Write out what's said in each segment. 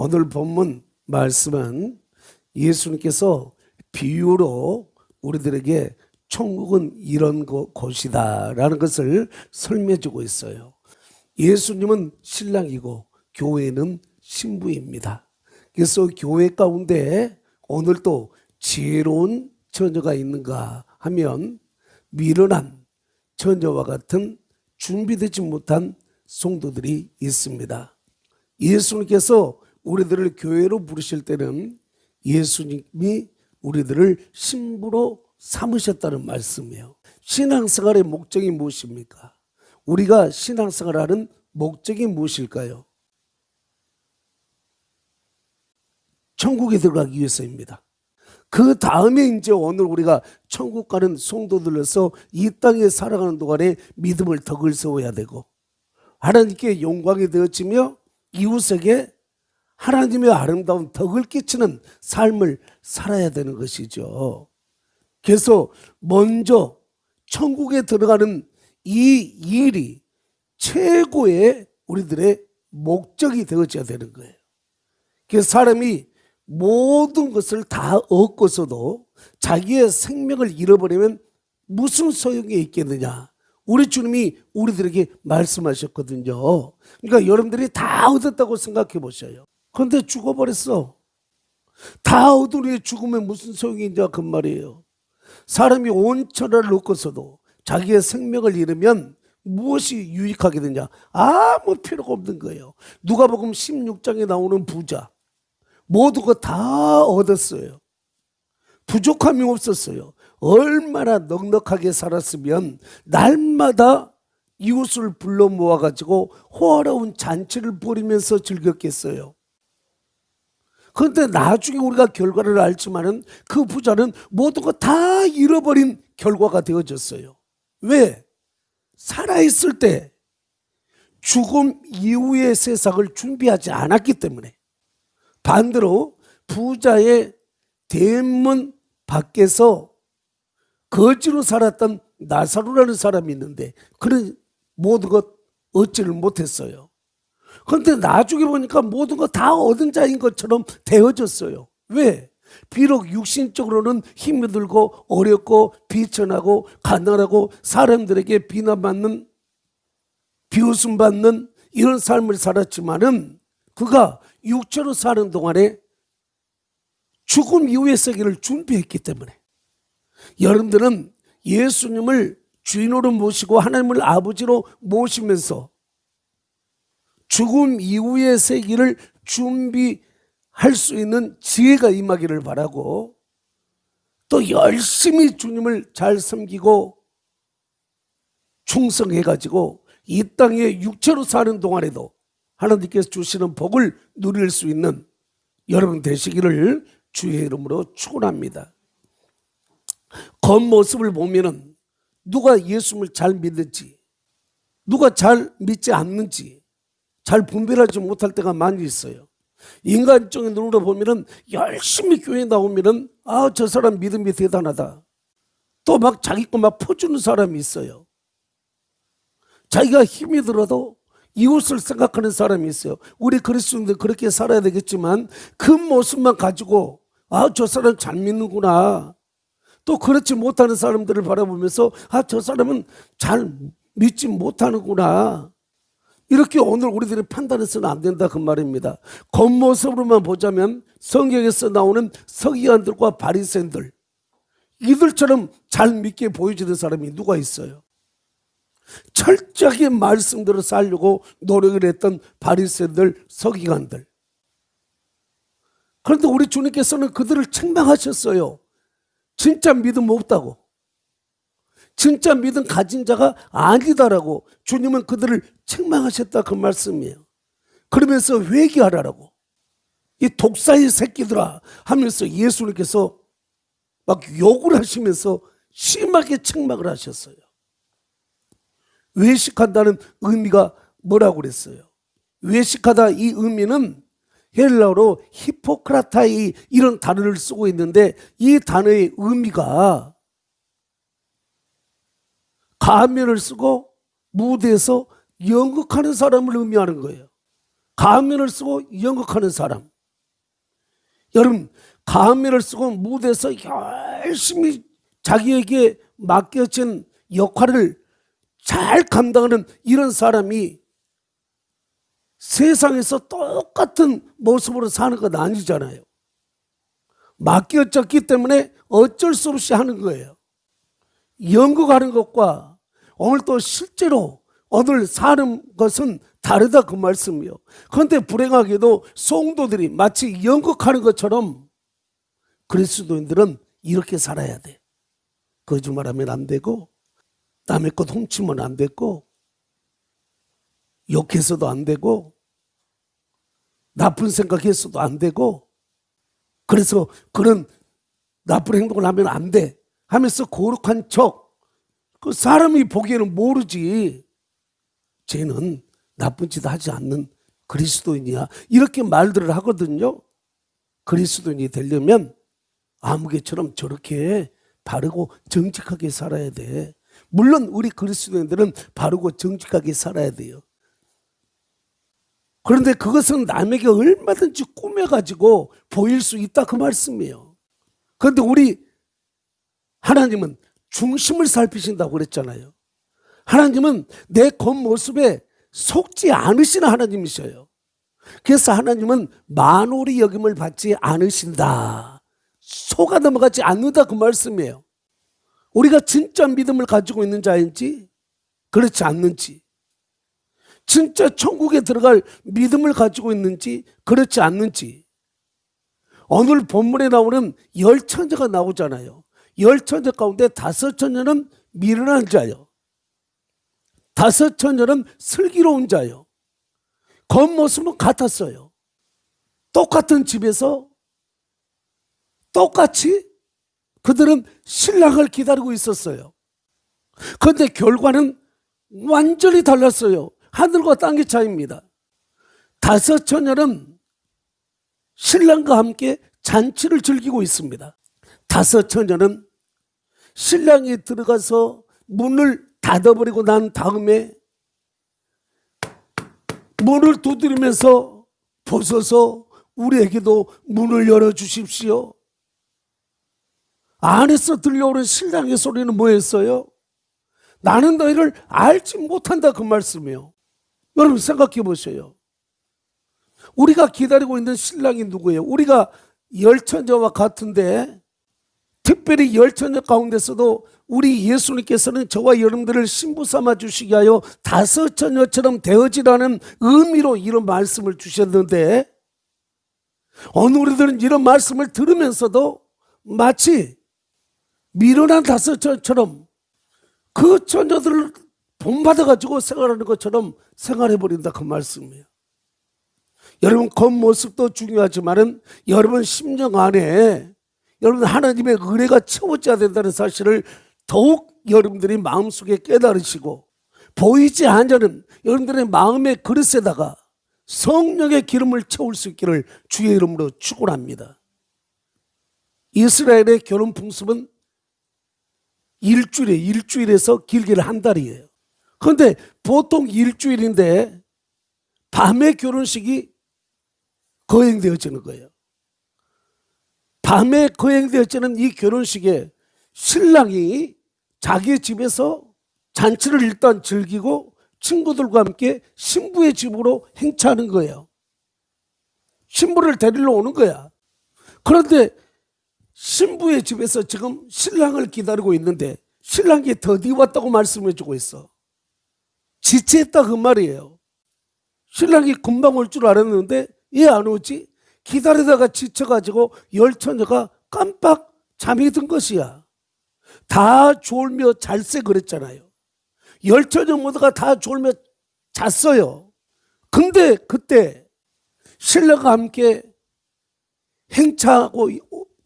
오늘 본문 말씀은 예수님께서 비유로 우리들에게 천국은 이런 곳- 곳이다 라는 것을 설명해 주고 있어요. 예수님은 신랑이고 교회는 신부입니다. 그래서 교회 가운데 오늘 또 지혜로운 처녀가 있는가 하면 미련한 처녀와 같은 준비되지 못한 성도들이 있습니다. 예수님께서 우리들을 교회로 부르실 때는 예수님이 우리들을 신부로 삼으셨다는 말씀이에요. 신앙생활의 목적이 무엇입니까? 우리가 신앙생활하는 목적이 무엇일까요? 천국에 들어가기 위해서입니다. 그 다음에 이제 오늘 우리가 천국 가는 성도들로서 이 땅에 살아가는 동안에 믿음을 덕을 세워야 되고 하나님께 영광이 되어지며 이웃에게 하나님의 아름다운 덕을 끼치는 삶을 살아야 되는 것이죠. 그래서 먼저 천국에 들어가는 이 일이 최고의 우리들의 목적이 되어져야 되는 거예요. 그래서 사람이 모든 것을 다 얻고서도 자기의 생명을 잃어버리면 무슨 소용이 있겠느냐. 우리 주님이 우리들에게 말씀하셨거든요. 그러니까 여러분들이 다 얻었다고 생각해 보셔요. 그런데 죽어버렸어. 다 후에 죽으면 무슨 소용이 있냐 그 말이에요. 사람이 온 천하를 얻고서도 자기의 생명을 잃으면 무엇이 유익하게 되냐? 아무 필요가 없는 거예요. 누가복음 16장에 나오는 부자 모두가 다 얻었어요. 부족함이 없었어요. 얼마나 넉넉하게 살았으면 날마다 이웃을 불러 모아가지고 호화로운 잔치를 벌이면서 즐겼겠어요. 그런데 나중에 우리가 결과를 알지만은 그 부자는 모든 거 다 잃어버린 결과가 되어졌어요. 왜? 살아있을 때 죽음 이후의 세상을 준비하지 않았기 때문에 반대로 부자의 대문 밖에서 거지로 살았던 나사로라는 사람이 있는데 그는 모든 것 얻지를 못했어요. 그런데 나중에 보니까 모든 거 다 얻은 자인 것처럼 되어졌어요. 왜? 비록 육신적으로는 힘이 들고 어렵고 비천하고 가난하고 사람들에게 비난받는 비웃음 받는 이런 삶을 살았지만은 그가 육체로 사는 동안에 죽음 이후의 세계를 준비했기 때문에 여러분들은 예수님을 주인으로 모시고 하나님을 아버지로 모시면서 죽음 이후의 세계를 준비할 수 있는 지혜가 임하기를 바라고 또 열심히 주님을 잘 섬기고 충성해가지고 이 땅에 육체로 사는 동안에도 하나님께서 주시는 복을 누릴 수 있는 여러분 되시기를 주의 이름으로 축원합니다. 겉모습을 보면은 누가 예수를 잘 믿는지 누가 잘 믿지 않는지 잘 분별하지 못할 때가 많이 있어요. 인간적인 눈으로 보면은 열심히 교회 나오면은 아 저 사람 믿음이 대단하다. 또 막 자기 거 막 퍼주는 사람이 있어요. 자기가 힘이 들어도 이웃을 생각하는 사람이 있어요. 우리 그리스도인들 그렇게 살아야 되겠지만 그 모습만 가지고 아 저 사람 잘 믿는구나. 또 그렇지 못하는 사람들을 바라보면서 아 저 사람은 잘 믿지 못하는구나. 이렇게 오늘 우리들이 판단해서는 안 된다 그 말입니다. 겉모습으로만 보자면 성경에서 나오는 서기관들과 바리새인들 이들처럼 잘 믿게 보여지는 사람이 누가 있어요? 철저하게 말씀대로 살려고 노력을 했던 바리새인들, 서기관들. 그런데 우리 주님께서는 그들을 책망하셨어요. 진짜 믿음 없다고. 진짜 믿음 가진 자가 아니다라고 주님은 그들을 책망하셨다 그 말씀이에요. 그러면서 회개하라라고. 이 독사의 새끼들아 하면서 예수님께서 막 욕을 하시면서 심하게 책망을 하셨어요. 외식한다는 의미가 뭐라고 그랬어요? 외식하다 이 의미는 헬라어로 히포크라타이 이런 단어를 쓰고 있는데 이 단어의 의미가 가면을 쓰고 무대에서 연극하는 사람을 의미하는 거예요. 가면을 쓰고 연극하는 사람. 여러분, 가면을 쓰고 무대에서 열심히 자기에게 맡겨진 역할을 잘 감당하는 이런 사람이 세상에서 똑같은 모습으로 사는 건 아니잖아요. 맡겨졌기 때문에 어쩔 수 없이 하는 거예요. 연극하는 것과 오늘 또 실제로 오늘 사는 것은 다르다 그 말씀이요. 그런데 불행하게도 성도들이 마치 연극하는 것처럼 그리스도인들은 이렇게 살아야 돼. 거짓말하면 안 되고 남의 것 훔치면 안 되고 욕해서도 안 되고 나쁜 생각했어도 안 되고 그래서 그런 나쁜 행동을 하면 안 돼 하면서 거룩한 척 그 사람이 보기에는 모르지. 쟤는 나쁜 짓 하지 않는 그리스도인이야. 이렇게 말들을 하거든요. 그리스도인이 되려면 아무개처럼 저렇게 바르고 정직하게 살아야 돼. 물론 우리 그리스도인들은 바르고 정직하게 살아야 돼요. 그런데 그것은 남에게 얼마든지 꾸며가지고 보일 수 있다 그 말씀이에요. 그런데 우리 하나님은 중심을 살피신다고 그랬잖아요. 하나님은 내 겉모습에 속지 않으시는 하나님이셔요. 그래서 하나님은 만홀이 여김을 받지 않으신다. 속아 넘어가지 않는다 그 말씀이에요. 우리가 진짜 믿음을 가지고 있는 자인지 그렇지 않는지 진짜 천국에 들어갈 믿음을 가지고 있는지 그렇지 않는지 오늘 본문에 나오는 열 천재가 나오잖아요. 열 천재 가운데 다섯 천재는 미련한 자요. 다섯 천재는 슬기로운 자요. 겉모습은 같았어요. 똑같은 집에서 똑같이 그들은 신랑을 기다리고 있었어요. 그런데 결과는 완전히 달랐어요. 하늘과 땅의 차이입니다. 다섯 처녀는 신랑과 함께 잔치를 즐기고 있습니다. 다섯 처녀는 신랑이 들어가서 문을 닫아버리고 난 다음에 문을 두드리면서 벗어서 우리에게도 문을 열어주십시오. 안에서 들려오는 신랑의 소리는 뭐였어요? 나는 너희를 알지 못한다 그 말씀이에요. 여러분 생각해 보세요. 우리가 기다리고 있는 신랑이 누구예요? 우리가 열천자와 같은데 특별히 열천자 가운데서도 우리 예수님께서는 저와 여러분들을 신부 삼아 주시기 하여 다섯 처녀처럼 되어지라는 의미로 이런 말씀을 주셨는데 오늘 우리들은 이런 말씀을 들으면서도 마치 미련한 다섯 처녀처럼 그 처녀들을 본받아가지고 생활하는 것처럼 생활해버린다 그 말씀이에요. 여러분 겉모습도 중요하지만은 여러분 심령 안에 여러분 하나님의 은혜가 채워져야 된다는 사실을 더욱 여러분들이 마음속에 깨달으시고 보이지 않는 여러분들의 마음의 그릇에다가 성령의 기름을 채울 수 있기를 주의 이름으로 축원합니다. 이스라엘의 결혼 풍습은 일주일에 일주일에서 길게는 한 달이에요. 그런데 보통 일주일인데 밤에 결혼식이 거행되어지는 거예요. 밤에 거행되어지는 이 결혼식에 신랑이 자기 집에서 잔치를 일단 즐기고 친구들과 함께 신부의 집으로 행차하는 거예요. 신부를 데리러 오는 거야. 그런데 신부의 집에서 지금 신랑을 기다리고 있는데 신랑이 더디 왔다고 말씀해 주고 있어. 지체했다 그 말이에요. 신랑이 금방 올 줄 알았는데 얘 안 오지? 기다리다가 지쳐가지고 열처녀가 깜빡 잠이 든 것이야. 다 졸며 잘세 그랬잖아요. 열처녀 모두가 다 졸며 잤어요. 근데 그때 신랑과 함께 행차하고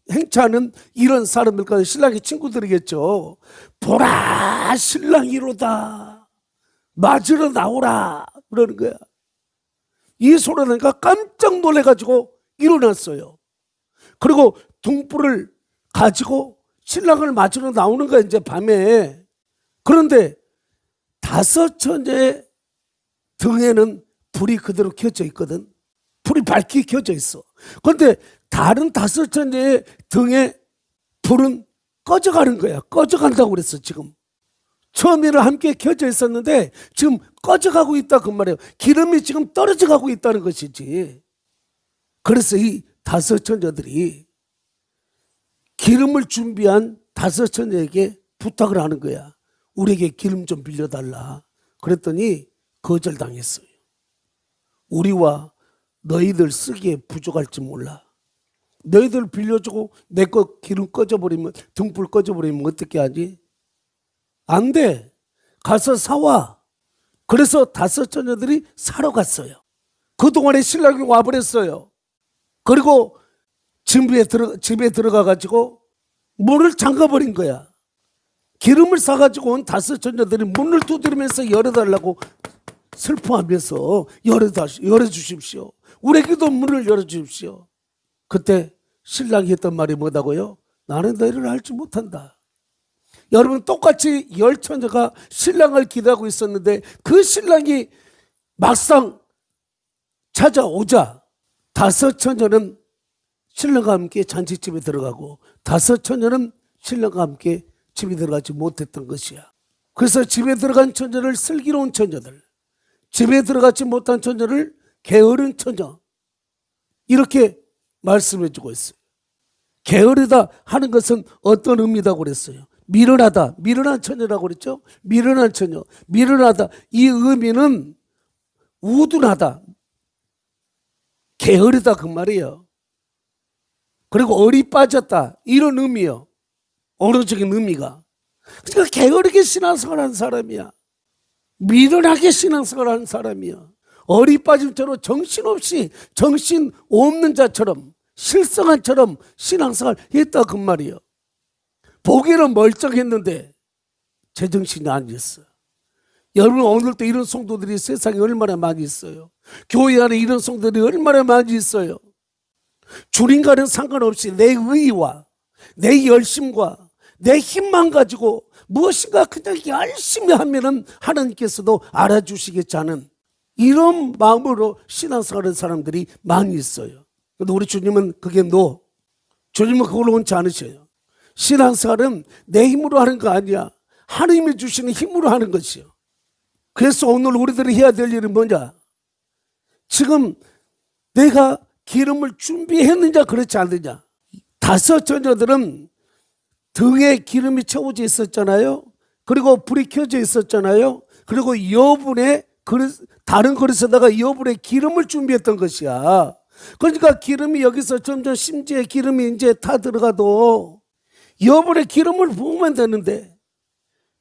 행차하는 이런 사람들과 신랑의 친구들이겠죠. 보라 신랑이로다. 맞으러 나오라 그러는 거야. 이 소리를 하니까 깜짝 놀래가지고 일어났어요. 그리고 등불을 가지고 신랑을 맞으러 나오는 거야 이제 밤에. 그런데 다섯 천의 등에는 불이 그대로 켜져 있거든. 불이 밝게 켜져 있어. 그런데 다른 다섯 천재의 등에 불은 꺼져가는 거야. 꺼져간다고 그랬어, 지금. 처음에는 함께 켜져 있었는데 지금 꺼져가고 있다 그 말이에요. 기름이 지금 떨어져 가고 있다는 것이지. 그래서 이 다섯 천녀들이 기름을 준비한 다섯 천녀에게 부탁을 하는 거야. 우리에게 기름 좀 빌려달라. 그랬더니 거절당했어요. 우리와 너희들 쓰기에 부족할지 몰라. 너희들 빌려주고 내 거 기름 꺼져버리면 등불 꺼져버리면 어떻게 하지? 안 돼. 가서 사와. 그래서 다섯 처녀들이 사러 갔어요. 그동안에 신랑이 와버렸어요. 그리고 집에 들어 집에 들어가 가지고 문을 잠가 버린 거야. 기름을 사 가지고 온 다섯 처녀들이 문을 두드리면서 열어달라고 슬퍼하면서 열어다 열어 주십시오. 우리에게도 문을 열어 주십시오. 그때 신랑이 했던 말이 뭐다고요? 나는 너희를 알지 못한다. 여러분 똑같이 열 처녀가 신랑을 기다리고 있었는데 그 신랑이 막상 찾아오자 다섯 처녀는 신랑과 함께 잔치집에 들어가고 다섯 처녀는 신랑과 함께 집에 들어가지 못했던 것이야. 그래서 집에 들어간 처녀를 슬기로운 처녀들, 집에 들어가지 못한 처녀를 게으른 처녀 이렇게 말씀해 주고 있어요. 게으르다 하는 것은 어떤 의미다고 그랬어요? 미련하다, 미련한 처녀라고 그랬죠? 미련한 처녀, 미련하다. 이 의미는 우둔하다, 게으르다 그 말이에요. 그리고 어리 빠졌다 이런 의미요. 어느적인 의미가. 그러니까 게으르게 신앙생활하는 사람이야. 미련하게 신앙생활하는 사람이야. 어리 빠짐처럼 정신없이 정신 없는 자처럼 실성한 처럼 신앙생활 했다 그 말이에요. 보기는 멀쩡했는데 제정신이 아니었어. 여러분 오늘도 이런 성도들이 세상에 얼마나 많이 있어요. 교회 안에 이런 성도들이 얼마나 많이 있어요. 주님과는 상관없이 내 의와 내 열심과 내 힘만 가지고 무엇인가 그냥 열심히 하면은 하나님께서도 알아주시겠지 않은 이런 마음으로 신앙생활하는 사람들이 많이 있어요. 근데 우리 주님은 그게 노. 주님은 그걸로 원치 않으셔요. 신앙생활은 내 힘으로 하는 거 아니야. 하나님이 주시는 힘으로 하는 것이요. 그래서 오늘 우리들이 해야 될 일은 뭐냐? 지금 내가 기름을 준비했느냐 그렇지 않느냐? 다섯 처녀들은 등에 기름이 채워져 있었잖아요. 그리고 불이 켜져 있었잖아요. 그리고 여분의 그릇, 다른 그릇에다가 여분의 기름을 준비했던 것이야. 그러니까 기름이 여기서 점점 심지에 기름이 이제 타 들어가도 여분의 기름을 부으면 되는데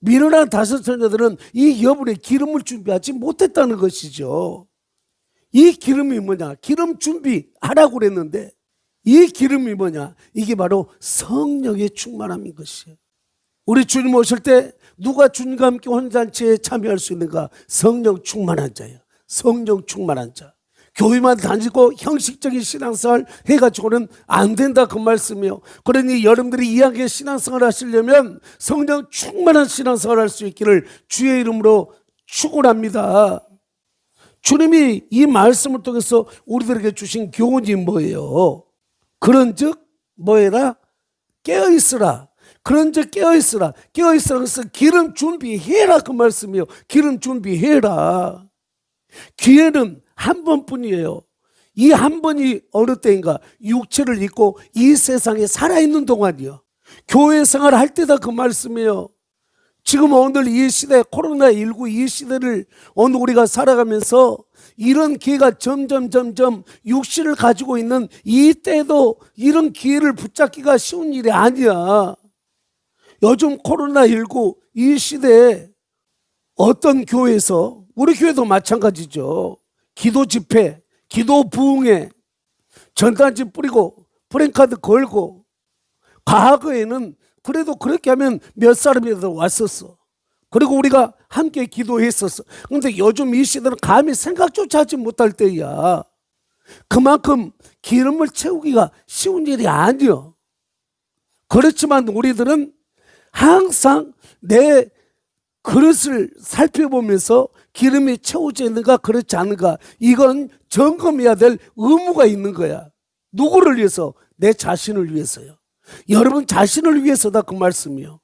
미련한 다섯 처녀들은 이 여분의 기름을 준비하지 못했다는 것이죠. 이 기름이 뭐냐? 기름 준비하라고 그랬는데 이 기름이 뭐냐? 이게 바로 성령의 충만함인 것이에요. 우리 주님 오실 때 누가 주님과 함께 혼잔치에 참여할 수 있는가? 성령 충만한 자예요. 성령 충만한 자. 교회만 다니고 형식적인 신앙생활 해가지고는 안 된다 그 말씀이요. 그러니 여러분들이 이야기의 신앙생활 하시려면 성령 충만한 신앙생활 할 수 있기를 주의 이름으로 축원합니다. 주님이 이 말씀을 통해서 우리들에게 주신 교훈이 뭐예요? 그런즉 뭐해라? 깨어 있으라. 그런즉 깨어 있으라. 깨어 있으라. 그래서 기름 준비해라 그 말씀이요. 기름 준비해라. 기회는 한 번뿐이에요. 이 한 번이 어느 때인가 육체를 입고 이 세상에 살아있는 동안이요. 교회 생활 할 때다 그 말씀이에요. 지금 오늘 이 시대 코로나19 이 시대를 오늘 우리가 살아가면서 이런 기회가 점점 점점 육신을 가지고 있는 이 때도 이런 기회를 붙잡기가 쉬운 일이 아니야. 요즘 코로나19 이 시대에 어떤 교회에서 우리 교회도 마찬가지죠. 기도 집회, 기도 부흥회, 전단지 뿌리고 프랭카드 걸고 과거에는 그래도 그렇게 하면 몇 사람이라도 왔었어. 그리고 우리가 함께 기도했었어. 근데 요즘 이 시대는 감히 생각조차 하지 못할 때야. 그만큼 기름을 채우기가 쉬운 일이 아니요. 그렇지만 우리들은 항상 내 그릇을 살펴보면서 기름이 채워져 있는가 그렇지 않은가 이건 점검해야 될 의무가 있는 거야. 누구를 위해서? 내 자신을 위해서요. 여러분 자신을 위해서다 그 말씀이요.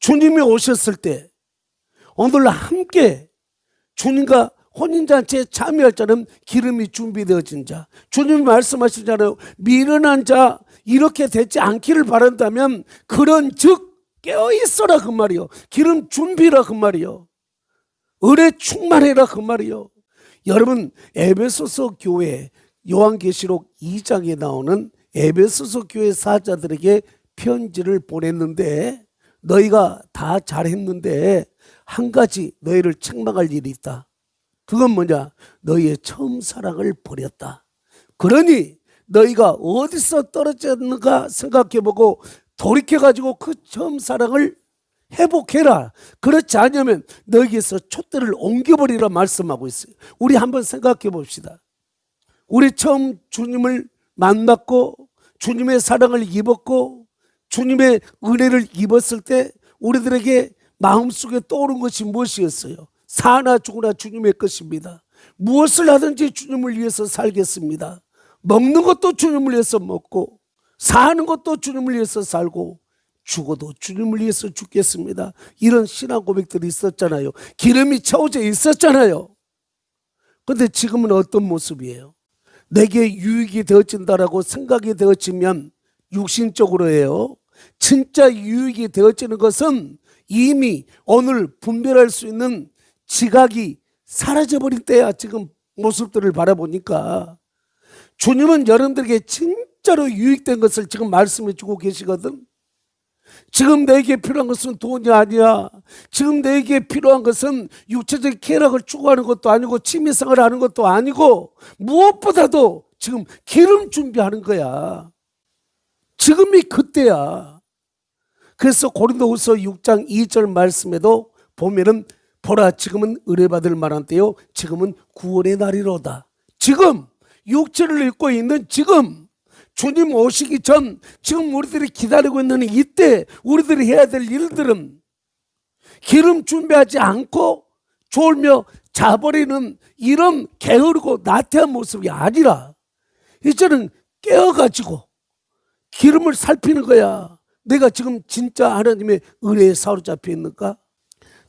주님이 오셨을 때 오늘 함께 주님과 혼인잔치에 참여할 자는 기름이 준비되어진 자. 주님이 말씀하시잖아요. 미련한 자 이렇게 되지 않기를 바란다면 그런 즉 깨어 있어라 그 말이요. 기름 준비라 그 말이요. 은혜 충만해라 그 말이요. 여러분 에베소서 교회 요한계시록 2장에 나오는 에베소서 교회 사자들에게 편지를 보냈는데 너희가 다 잘했는데 한 가지 너희를 책망할 일이 있다. 그건 뭐냐? 너희의 처음 사랑을 버렸다. 그러니 너희가 어디서 떨어졌는가 생각해보고 돌이켜가지고 그 처음 사랑을 회복해라. 그렇지 않으면 너희에서 촛대를 옮겨버리라 말씀하고 있어요. 우리 한번 생각해 봅시다. 우리 처음 주님을 만났고 주님의 사랑을 입었고 주님의 은혜를 입었을 때 우리들에게 마음속에 떠오른 것이 무엇이었어요? 사나 죽으나 주님의 것입니다. 무엇을 하든지 주님을 위해서 살겠습니다. 먹는 것도 주님을 위해서 먹고 사는 것도 주님을 위해서 살고 죽어도 주님을 위해서 죽겠습니다. 이런 신앙 고백들이 있었잖아요. 기름이 채워져 있었잖아요. 근데 지금은 어떤 모습이에요? 내게 유익이 되어진다라고 생각이 되어지면 육신적으로 해요. 진짜 유익이 되어지는 것은 이미 오늘 분별할 수 있는 지각이 사라져버린 때야 지금 모습들을 바라보니까 주님은 여러분들에게 진짜로 유익된 것을 지금 말씀해 주고 계시거든. 지금 내게 필요한 것은 돈이 아니야. 지금 내게 필요한 것은 육체적 쾌락을 추구하는 것도 아니고 취미생활을 하는 것도 아니고 무엇보다도 지금 기름 준비하는 거야. 지금이 그때야. 그래서 고린도후서 6장 2절 말씀에도 보면은 보라 지금은 의뢰받을 만한 때요 지금은 구원의 날이로다. 지금 육체를 입고 있는 지금 주님 오시기 전 지금 우리들이 기다리고 있는 이때 우리들이 해야 될 일들은 기름 준비하지 않고 졸며 자버리는 이런 게으르고 나태한 모습이 아니라 이제는 깨어가지고 기름을 살피는 거야. 내가 지금 진짜 하나님의 은혜에 사로잡혀 있는가?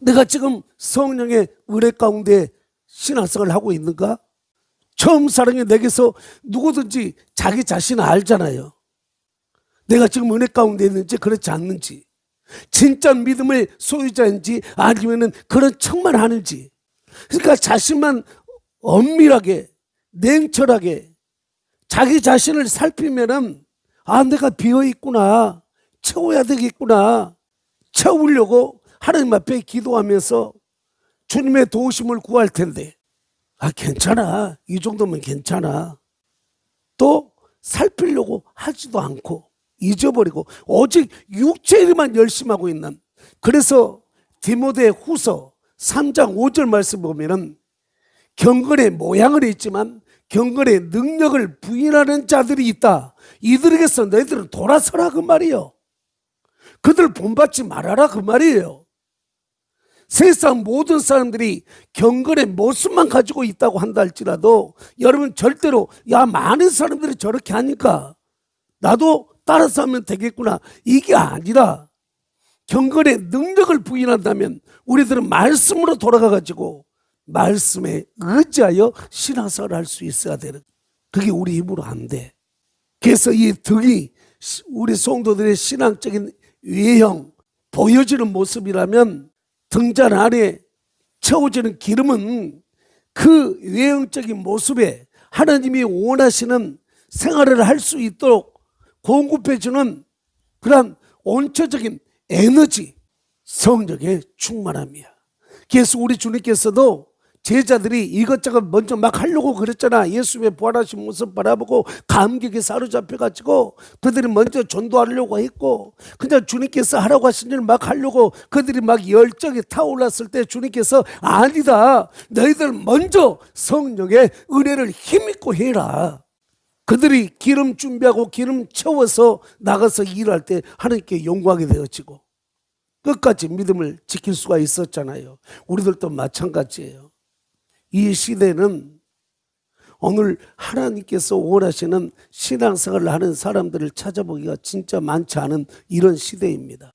내가 지금 성령의 은혜 가운데 신앙생활을 하고 있는가? 처음 사랑이 내게서 누구든지 자기 자신을 알잖아요. 내가 지금 은혜 가운데 있는지 그렇지 않는지. 진짜 믿음의 소유자인지 아니면은 그런 척만 하는지. 그러니까 자신만 엄밀하게 냉철하게 자기 자신을 살피면은 아 내가 비어 있구나 채워야 되겠구나 채우려고 하나님 앞에 기도하면서 주님의 도우심을 구할 텐데 아 괜찮아 이 정도면 괜찮아 또 살피려고 하지도 않고 잊어버리고 오직 육체에만 열심히 하고 있는 그래서 디모데 후서 3장 5절 말씀 보면은 경건의 모양은 있지만 경건의 능력을 부인하는 자들이 있다. 이들에게서 너희들은 돌아서라 그 말이요. 그들 본받지 말아라 그 말이에요. 세상 모든 사람들이 경건의 모습만 가지고 있다고 한다 할지라도 여러분 절대로 야 많은 사람들이 저렇게 하니까 나도 따라서 하면 되겠구나 이게 아니라 경건의 능력을 부인한다면 우리들은 말씀으로 돌아가 가지고 말씀에 의지하여 신앙생활을 할수 있어야 되는 그게 우리 힘으로 안 돼. 그래서 이 등이 우리 성도들의 신앙적인 외형 보여지는 모습이라면 등잔 안에 채워지는 기름은 그 외형적인 모습에 하나님이 원하시는 생활을 할 수 있도록 공급해주는 그런 온천적인 에너지, 성적의 충만함이야. 그래서 우리 주님께서도 제자들이 이것저것 먼저 막 하려고 그랬잖아. 예수의 부활하신 모습 바라보고 감격에 사로잡혀가지고 그들이 먼저 전도하려고 했고 그냥 주님께서 하라고 하신 일 막 하려고 그들이 막 열정이 타올랐을 때 주님께서 아니다. 너희들 먼저 성령의 은혜를 힘입고 해라. 그들이 기름 준비하고 기름 채워서 나가서 일할 때 하나님께 영광이 되어지고 끝까지 믿음을 지킬 수가 있었잖아요. 우리들도 마찬가지예요. 이 시대는 오늘 하나님께서 원하시는 신앙생활을 하는 사람들을 찾아보기가 진짜 많지 않은 이런 시대입니다.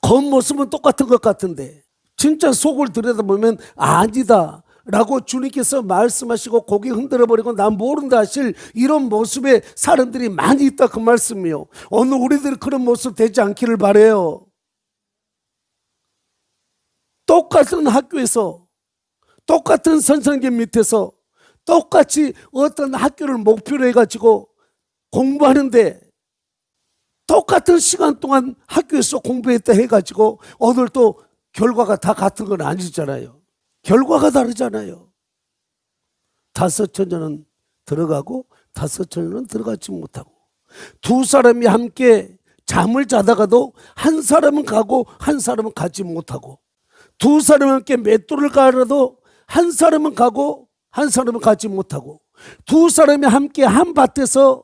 겉모습은 똑같은 것 같은데 진짜 속을 들여다보면 아니다. 라고 주님께서 말씀하시고 고개 흔들어 버리고 난 모른다 하실 이런 모습의 사람들이 많이 있다 그 말씀이요. 오늘 우리들이 그런 모습 되지 않기를 바래요. 똑같은 학교에서 똑같은 선생님 밑에서 똑같이 어떤 학교를 목표로 해가지고 공부하는데 똑같은 시간 동안 학교에서 공부했다 해가지고 오늘 또 결과가 다 같은 건 아니잖아요. 결과가 다르잖아요. 다섯 처녀는 들어가고 다섯 처녀는 들어가지 못하고 두 사람이 함께 잠을 자다가도 한 사람은 가고 한 사람은 가지 못하고 두 사람이 함께 맷돌을 갈아도 한 사람은 가고 한 사람은 가지 못하고 두 사람이 함께 한 밭에서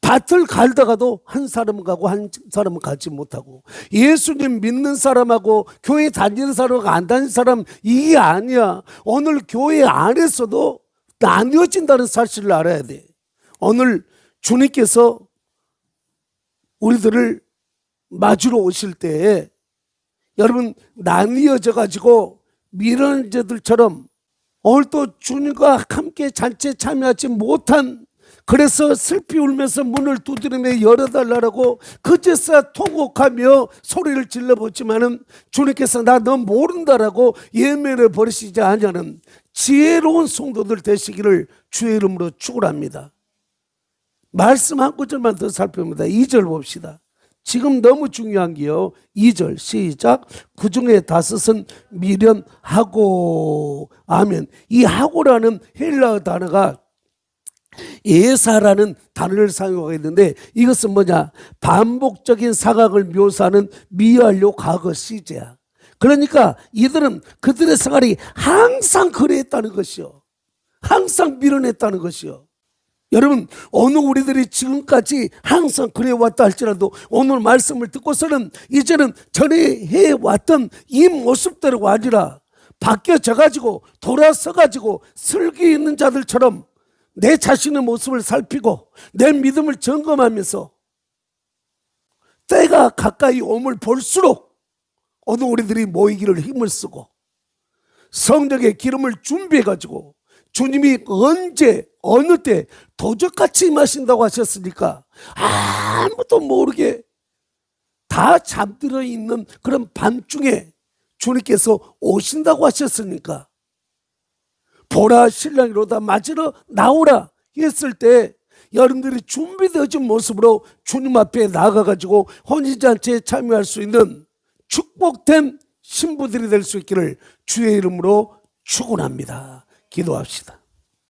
밭을 갈다가도 한 사람은 가고 한 사람은 가지 못하고 예수님 믿는 사람하고 교회 다니는 사람하고 안 다니는 사람 이게 아니야. 오늘 교회 안에서도 나뉘어진다는 사실을 알아야 돼. 오늘 주님께서 우리들을 마주러 오실 때 여러분 나뉘어져 가지고 미련자들처럼 오늘 또 주님과 함께 잔치에 참여하지 못한 그래서 슬피 울면서 문을 두드리며 열어달라고 그제서야 통곡하며 소리를 질러보지만은 주님께서 나 너 모른다라고 예면을 버리시지 않냐는 지혜로운 성도들 되시기를 주의 이름으로 축원합니다. 말씀 한 구절만 더 살펴봅니다. 2절 봅시다. 지금 너무 중요한 게요. 2절 시작. 그 중에 다섯은 미련하고 아멘. 이 하고라는 헬라어 단어가 예사라는 단어를 사용하고 있는데 이것은 뭐냐? 반복적인 사각을 묘사하는 미완료 과거 시제야. 그러니까 이들은 그들의 생활이 항상 그랬다는 것이요. 항상 밀어냈다는 것이요. 여러분, 어느 우리들이 지금까지 항상 그래왔다 할지라도 오늘 말씀을 듣고서는 이제는 전에 해왔던 이 모습대로가 아니라 바뀌어져 가지고 돌아서 가지고 슬기 있는 자들처럼 내 자신의 모습을 살피고 내 믿음을 점검하면서 때가 가까이 오물 볼수록 어느 우리들이 모이기를 힘을 쓰고 성령의 기름을 준비해 가지고 주님이 언제 어느 때 도적같이 임하신다고 하셨으니까 아무도 모르게 다 잠들어 있는 그런 밤중에 주님께서 오신다고 하셨으니까 보라 신랑이로다 맞으러 나오라 했을 때 여러분들이 준비되어진 모습으로 주님 앞에 나가가지고 혼인잔치에 참여할 수 있는 축복된 신부들이 될 수 있기를 주의 이름으로 축원합니다. 기도합시다.